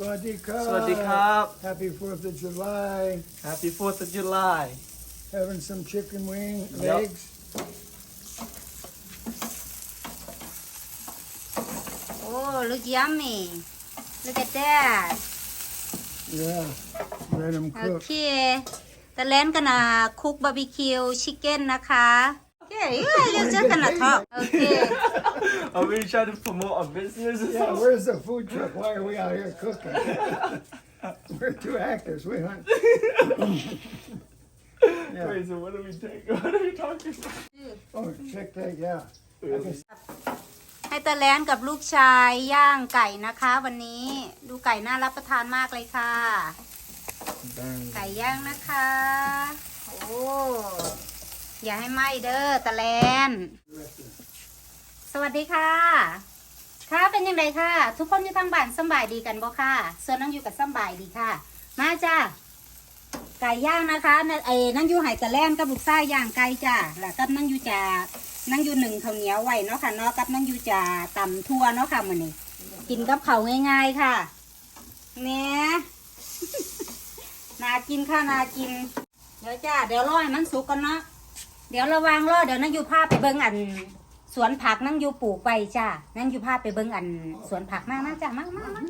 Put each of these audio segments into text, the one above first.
Swadika. สวัสดีครับ Happy 4th of July. Happy 4th of July Having some chicken wing Yep. legs. Oh, look yummy. Look at that. Yeah. Let them cook. Okay. The land gonna cook barbecue chicken นะคะ Okay, yeah, you're just gonna talk. Okay. Are we trying to promote our business or Yeah, something? where's the food truck? Why are we out here cooking? We're two actors. We hunt. yeah. Wait, so what are we taking? What are we talking about? Oh, check that. Yeah. I can ให้ตาแลนกับลูกชายย่างไก่นะคะ วันนี้ดูไก่น่ารับประทานมากเลยค่ะ ไก่ย่างนะคะ โอ้อย่าให้ไหม้เด้อตะแลน สวัสดีค่ะ ค่ะเป็นยังไงค่ะ ทุกคนอยู่ทางบ้านสบายดีกันบ่ค่ะส่วนนั่งอยู่กับสบายดีค่ะ มาจ้าไก่ย่างนะคะไอ้นั่งอยู่ไห่ตะแลนกับลูกชายย่างไก่จ้าแล้วก็นั่งอยู่จะนั่งอยู่หนึ่งข้าวเหนียวไว้เนาะค่ะเนาะกับนั่งอยู่จะตำทั่วเนาะค่ะมื้อนี้กินกับเขาง่าย ๆค่ะเนี่ยนากินค่ะนากิน เดี๋ยวจ้าเดี๋ยวรอให้มันสุกกันเนาะเดี๋ยวระวังรอเดี๋ยวนั่งอยู่ภาพไปเบิ้งอัน สวนผักนั่งอยู่ปลูกไปจ้านั่งอยู่ภาพไปเบิ้งอันสวนผักมากมากจ้ามากมามา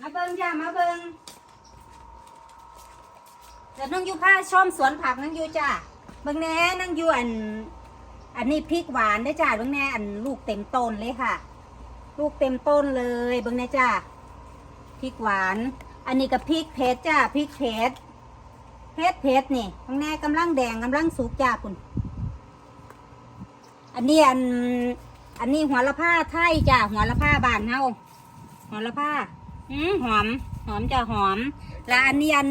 มาเบิ้งจ้ามาเบิ้งเดี๋ยวนั่งอยู่ภาพชมสวนผักนั่งอยู่จ้าเบิ้งแน่นั่งอยู่อัน อันนี้พริกหวานได้จ้าเบิ้งแน่อันลูกเต็มต้นเลยค่ะ ลูกเต็มต้นเลยเบิ้งแน่จ้าพริกหวาน อันนี้กับพริกเผ็ดจ้าพริกเผ็ด เผ็ดเผ็ดนี่ข้างในกำลังแดงกำลังสุกจ้าคุณอันนี้อัน อันนี้หัวละผ้าไทยจ้าหัวละผ้าบานเฮาหัวละผ้าอืมหอม หอมจ้าหอม แล้วอันนี้อัน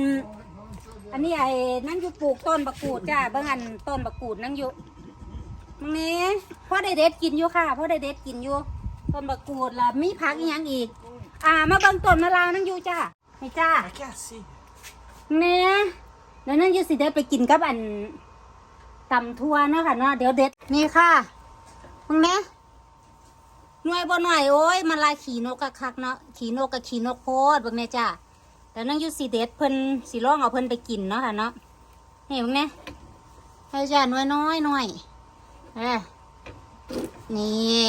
อันนี้ไอ้นั่งอยู่ปลูกต้นบักกูดจ้าเบิ่งอันต้นบักกูดนั่งอยู่มังนี้พ่อได้เด็ดกินอยู่ค่ะพ่อได้เด็ดกินอยู่ต้นบักกูดแล้วมีผักอีกอย่างอีก อ่า มาเบิ่งต้นมะลาวนั่งอยู่จ้านี่จ้า I can't see. เนี่ย แล้วนั่งอยู่สิเด็ดไปกินกับอันตำทั่วเนาะค่ะเนาะเดี๋ยวเด็ดนี่ค่ะมึงเนี้ยหน่วยบ่หน่อยโอ้ยมาลายขี่นกกะคักเนาะขี่นกกับขี่นกโพดเบิ่งเนี่ยจ้าแล้วนั่งยูสิเด็ดเพิ่นสิร้องเอาเพิ่นไปกินเนาะค่ะเนาะนี่มึงเนี้ยให้จ้าหน่วยน้อยหน่อยเอ้ยนี่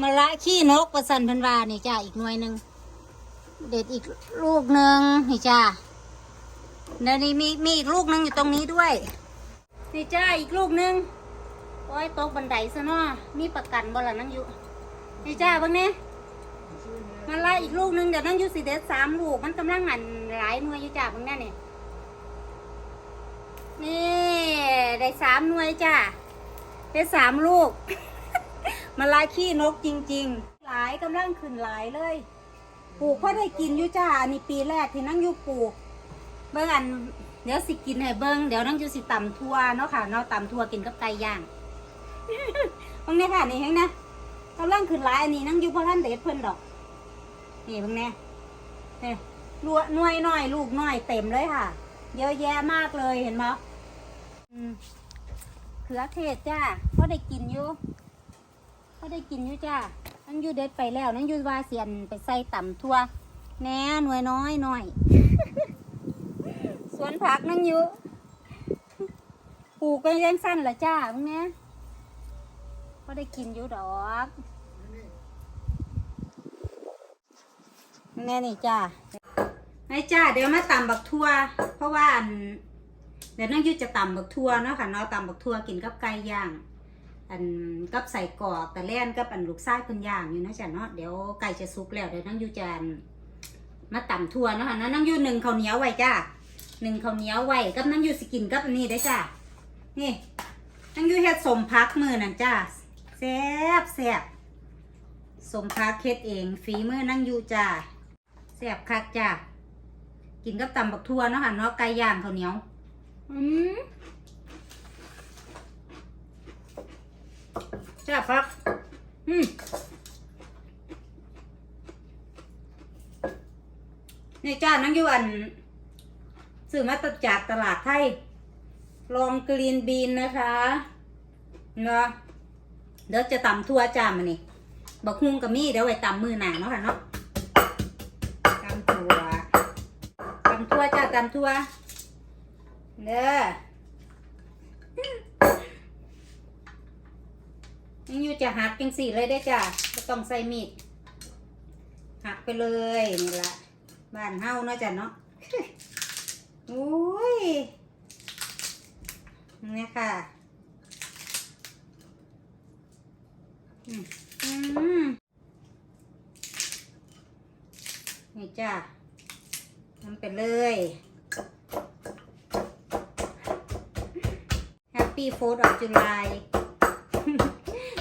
มาละขี้นกประสันพันวานี่จ้าอีกหน่วยหนึ่งเด็ดอีกลูกหนึ่งนี่จ้า เดี๋ยวนี้มีมีอีกลูกหนึ่งอยู่ตรงนี้ด้วย นี่จ้าอีกลูกหนึ่งโอ้ยตกบันไดซะเนาะมีประกันบ่ละนั่งอยู่นี่จ้าเบางเนี่ยมาละอีกลูกหนึ่งเดี๋ยวนั่งอยู่สิเด็ดสามลูกมันกำลังหันหลายหน่วยอยู่จ้าเบางเนี่ยนี่นี่ได้สามหน่วยจ้าได้สามลูก มาลายขี้นกจริง ๆ หลายกำลังขึ้นหลายเลย ปลูกเพอได้กินอยู่จ้าอันนี้ปีแรกที่นั่งอยู่ปลูก เบิ่งอันเดี๋ยวสิกินให้เบิ่งเดี๋ยวนั่งอยู่สิตำทั่วเนาะค่ะเนาะตำทั่วกินกับไก่ย่างเบิ่งเนี่ยค่ะนี่เห็นนะกำลังขึ้นหลายอันนี้นั่งอยู่พอท่านเด็ดเพิ่นดอก นี่เบิ่งแน่นี่ลัวน่วยน้อยลูกน้อยเต็มเลยค่ะ เยอะแยะมากเลยเห็นไหมอืมเขือเทศจ้าพอได้กินอยู่ก็ได้กินอยู่จ้านั่งอยู่เด็ดไปแล้วนั่งอยู่ว่าเสียนไปใส่ต่ำทั่วแหน่หน่วยน้อยหน่อย สวนผักนั่งอยู่ปลูกก็ยังสั้นละจ้ามึงเนี้ยก็ได้กินอยู่ดอกแน่นี่จ้าไอ้จ้าเดี๋ยวมาตำบักทั่ว เพราะว่าเดี๋ยวนั่งยุจะตำบักทั่วเนาะค่ะเนาะตำบักทั่วกินกับไก่ย่าง อันกับใส่กรอกแต่แล่นกับอันลูกไส้คนย่างอยู่นะจ๊ะเนาะเดี๋ยวไก่จะสุกแล้วเดี๋ยวนั่งยูจานมาตำทั่วเนาะค่ะนั่งยูหนึ่งข้าวเหนียวไว้จ้า หนึ่งข้าวเหนียวไว้กับนั่งยูสกินกับนนี้ได้จ้านี่นั่งยูเฮ็ดสมพักมือนั่นจ้าแซ่บแซ่บสมพักเฮ็ดเองฝีมือนั่งยูจ้าแซ่บคักจ้ากินกับตำบักทั่วเนาะค่ะเนาะไก่ย่างข้าวเหนียวอืมจ้าพักอืมนี่จ้านังยูอัน ซื้อมาตจากตลาดไทย ลองกรีนบีนนะคะเนาะเดี๋ยวจะตำทั่วจ้ามันนี่บักฮุงกับมี่เดี๋ยวไว้ตำมือหนาเนาะค่ะเนาะตำถั่วตำทั่วจ้าตำทั่วเด้อยังอยู่จะหักจังสี่เลยได้อจ้ะก็ต้องใส่มีดหักไปเลยนี่ละบ้านเฮาเนาะจ้ะเนาะ อุ้ยนี่ค่ะอืมอืมนี่จ้ะทำไปเลย Happy 4th of July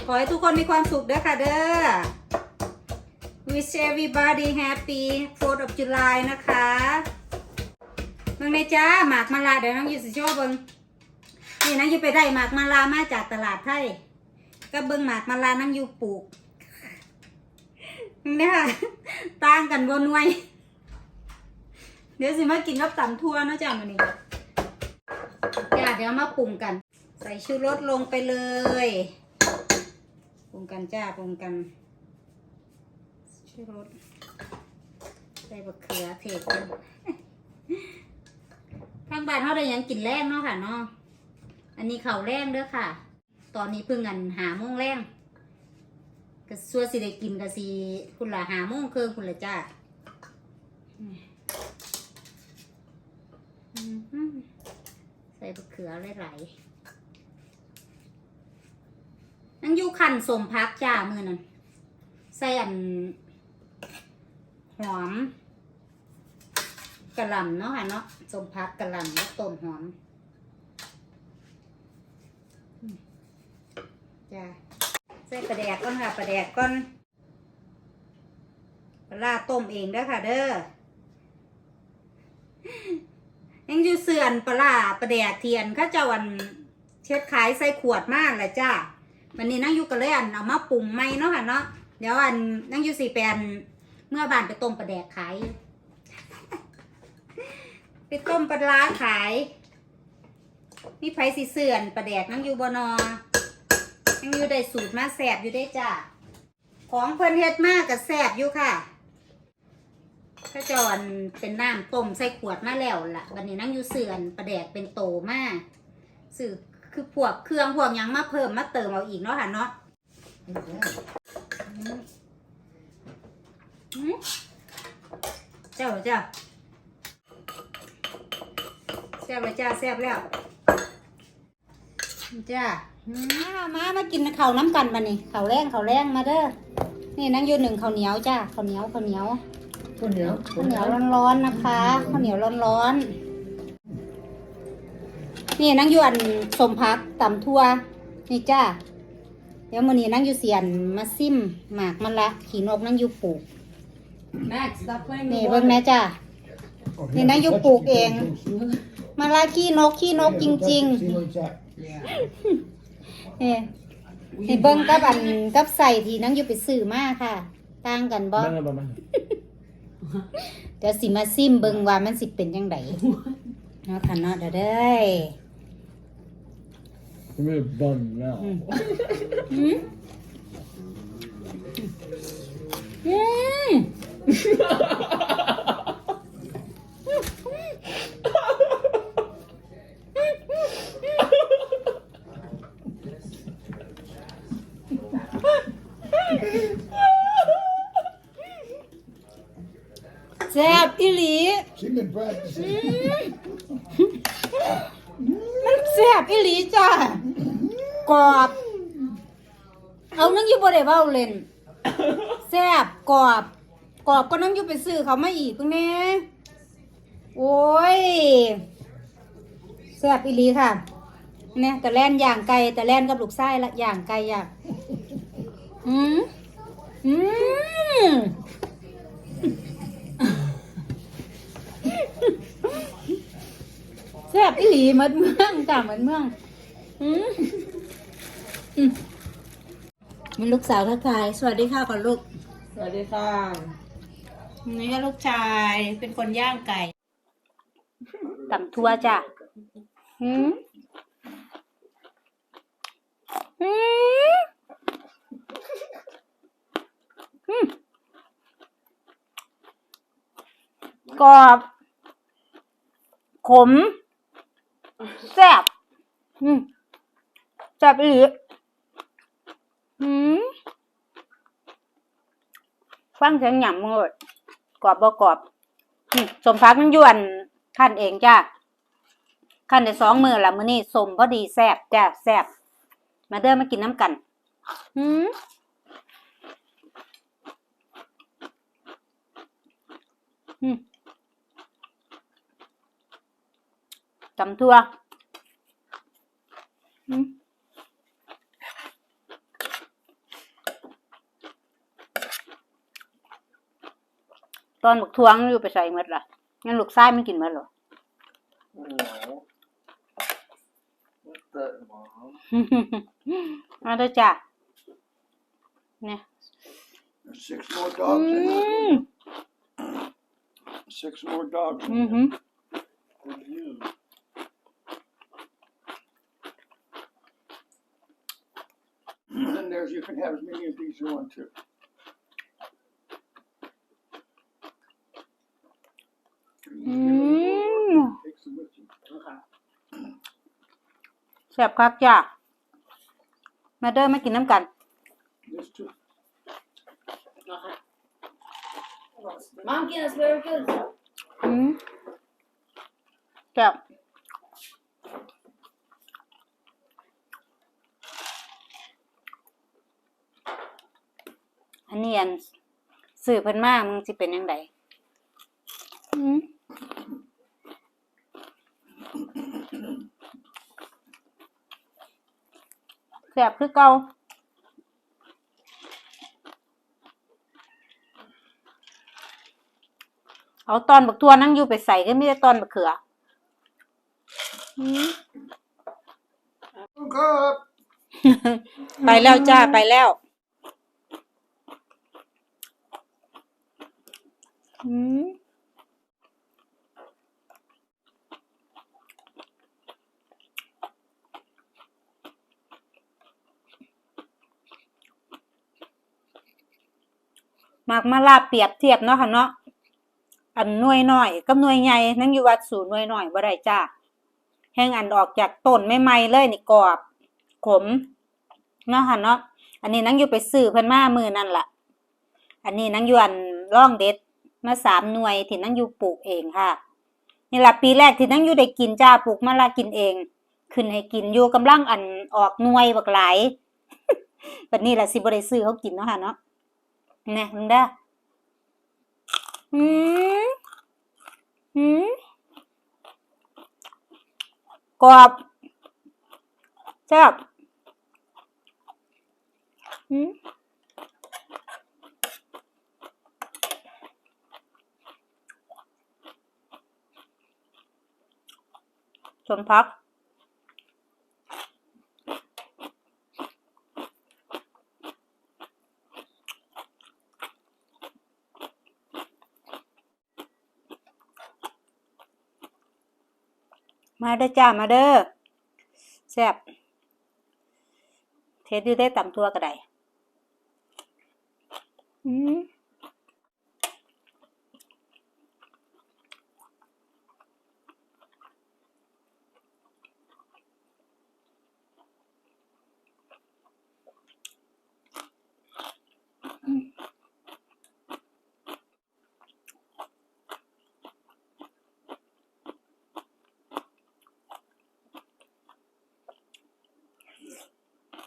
ขอให้ทุกคนมีความสุขเด้อค่ะเด้อ Wish everybody happy 4th of July นะคะ เบิ่งในจ้าหมากมาลาเดี๋ยวน้องยูสิโชว์เบิ่งนี่น้องยูไปได้หมากมาลามาจากตลาดไทยก็เบิ่งหมากมาลาน้องยูปลูกเนี่ยค่ะต่างกันบนหน่วย เดี๋ยวสิมากินกับตำทั่วเนาะจ้ามันนี้จ้าเดี๋ยวมาปรุงกัน ใส่ชูรสลงไปเลยปรุงกันจ้าปรุงกันชูรสใส่บะเขือเทศกัน ทางบ้านเขาได้หยังกินแรงเนาะค่ะเนาะอันนี้เขาวแรงเด้อค่ะ ตอนนี้เพิ่งกันหาโมงแรงก็สัวสิได้กินก็สิคุณละหาโมงครึ่งคุณละจ้าอืมใส่บะเขือหลายๆนั่งอยู่ขันสมพักจ้ามือนั่นใส่อันหอม กระหล่ำเนาะค่ะเนาะสมพักกระหล่ำแล้วต้นหอมจ้าใส่ปลาแดกก่อนค่ะปลาแดกก่อนปลาร้าต้มเองเด้อค่ะ เด้อยังอยู่เสื่อนปลาปลาแดกเทียนข้าเจ้าอันเช็ดขายใส่ขวดมากเลยจ้าวันนี้นั่งอยู่กันเลยอันเอามาปรุงใหม่เนาะค่ะเนาะเดี๋ยวอันนั่งอยู่สี่แปนเมื่อบานไปต้มปลาแดกขาย ไปต้มปลาขาย มีไผสิเสื่อนปลาแดกนั่งอยู่บนอนั่งอยู่ได้สูตรมาแสบอยู่ได้จ้ะ ของเพิ่นเฮ็ดมากกับแสบอยู่ค่ะถ้าจอนเป็นน้ำต้มใส่ขวดมาแล้วล่ะวันนี้นั่งอยู่เสื่อนปลาแดกเป็นโตมากสื่อคือพวกเครื่องพวกยังมาเพิ่มมาเติมเอาอีกเนาะค่ะเนาะเจ้าเจ้า ซ่บเลยจ้าแซ่บแล้วจ้ามามามากินข้าวน้ำกันมานี่ข้าวแรงข้าวแรงมาเด้อนี่นั่งอยู่หนึ่งข้าวเหนียวจ้าข้าวเหนียวข้าวเหนียวข้าวเหนียวข้าวเหนียวร้อนๆนะคะข้าวเหนียวร้อนๆนี่นั่งอยู่อันสมพักตำทั่วนี่จ้าเดี๋ยวมื้อนี้นั่งอยู่เสียนมาซิมหมากมันละขี่นกนั่งอยู่ปลูก Max, stop playing นี่ with เบิ่งแม่ water. จ้านี่นะอยู่ปลูกเอง มาลาขี้นกขี้นกจริง See what's that? ๆนี่นี่เบิ่งกับอันกับใส่ที่นั่งอยู่ไปซื้อมาค่ะ ต่างกันบ่ Mana ba man? เดี๋ยวสิมาซิมเบิ่งว่ามันสิเป็นจังไดเนาะค่ะเนาะเด้อเด้อ Give me a bun now. อืมอืม แซ่บอีหลี She been practicing. มันแซ่บอีหลีจ้ะกรอบ เอานั่งอยู่บ่ได้เว้าเล่นแซ่บกรอบกรอบก็นั่งอยู่ไปซื้อเขามาอีกเพิ่งแน่โอ้ยแซ่บอีหลีค่ะเนี่ยแต่แล่นย่างไก่แต่แล่นกับลูกไส้ละย่างไก่ย่างอืมอืม ซ่บอีหลีเหมือนเมืองจ้ะเหมือนเมืองอืมอืมมีลูกสาวทักทาย สวัสดีค่ะก่อนลูก สวัสดีค่ะนี่ก็ลูกชายเป็นคนย่างไก่ตำทั่วจ้ะหืมหืมหืมกรอบ ขม แซ่บอืมแซ่บอีหลีอืมฟังเสียงหยำมึงเลยกรอบบ่กรอบอืมสมพักมันยวนขั้นเองจ้าขั้นได้สองมือละมือนี้สมพอดีแซ่บจ้าแซ่บมาเด้อมากินน้ำกันอืมอืมตำทั่ว ตอนบักทวงอยู่ไปใส่หมดล่ะงั้นลูกชายมันกินหมดเหรอ No. What the mom? เอาเด้อจ้ะเนี่ย There's six more dogs in อื there. ม Six more dogs อื in อหื there. อ For you. And there's, you can have as many of these you want to. Mm. Take some with you. แซ่บคักจ้ะมาเด้อมากินน้ำกัน This too. Monkey, that's very good. อืมแซ่บ อันนี้อันสื่อเพิ่นมามึงสิเป็นยังไงอืมแซ่บคือเก่าเอาตอนบักทัวนั่งอยู่ไปใส่ก็ไม่ได้ตอนบักเขืออืม Look up. ไปแล้วจ้า ไปแล้ว อืมมากมาลาเปรียบเทียบเนาะค่ะเนาะอันหน่วยหน้อยกับหน่วยใหญ่นั่งอยู่วัดสูหน่วยหน้อยบ่ได้จ้าแห้งอันออกจากต้นใหม่เลยนี่กรอบขมเนาะค่ะเนาะอันนี้นั่งอยู่ไปซื้อเพิ่นมามือนั่นล่ะ อันนี้นั่งอยู่อันร่องเด็ด มาสามหน่วยที่นั่งอยู่ปลูกเองค่ะนี่ละปีแรกที่นั่งอยู่ได้กินจ้าปลูกมาละกินเอง ขึ้นให้กินอยู่กำลังอันออกหน่วยบักหลายบัดนี้ล่ะสิบ่ได้ซื้อเขากินเนาะค่ะเนาะแน่มึงเด้ออืมอืมกรอบแซ่บอืม สมพัก มาเด้อจ้า มาเด้อแซ่บเทสดูได้ต่ำตัวก็ได้ อืม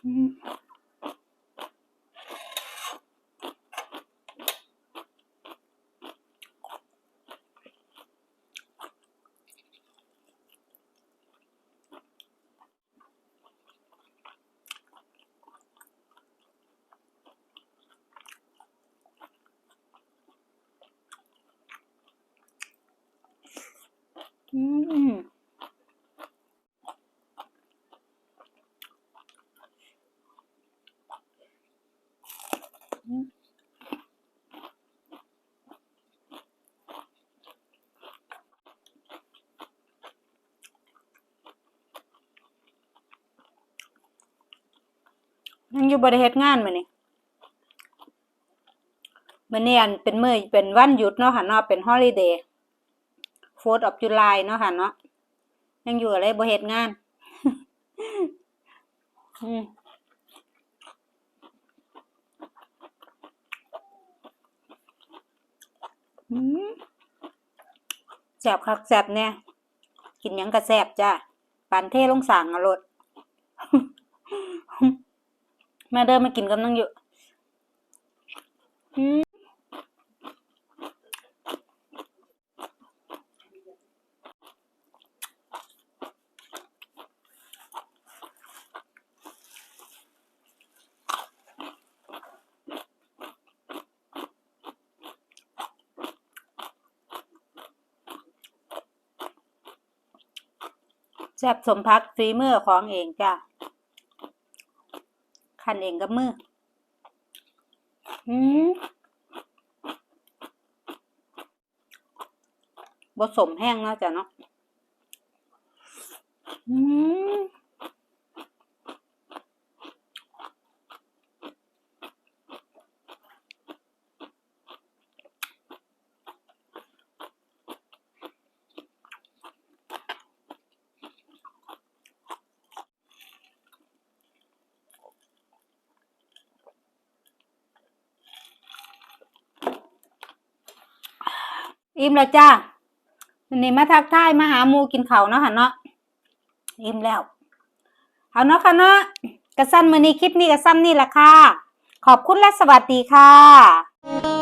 อืม อืมยังอยู่บริเฮ็ดงานมานี่มื้อนี้อันเป็นมือเป็นวันหยุดเนาะค่ะเนาะเป็นฮอลิเดย์ 4th of July เนาะค่ะเนาะยังอยู่เลยบ่เฮ็ดงานแซ่บคักแซ่บเนี่ย กินยังก็แซ่บจ้าปานเทลงสางอะรถมาเดินมากินกับน้องอยู่อืมแซ่บสมพักฝีมือของเองจ้ะคันเองกับมืออืมบสมแห้งเนาะจ้ะเนาะ อืม อิ่มแล้วจ้าวันนี้มาทักทายมาหาหมูกินเขาเนาะค่ะเนาะอิ่มแล้ว เอาเนาะค่ะเนาะกระสั้นมือนี้คลิปนี้กระซ้นนี่แหละค่ะ ขอบคุณและสวัสดีค่ะ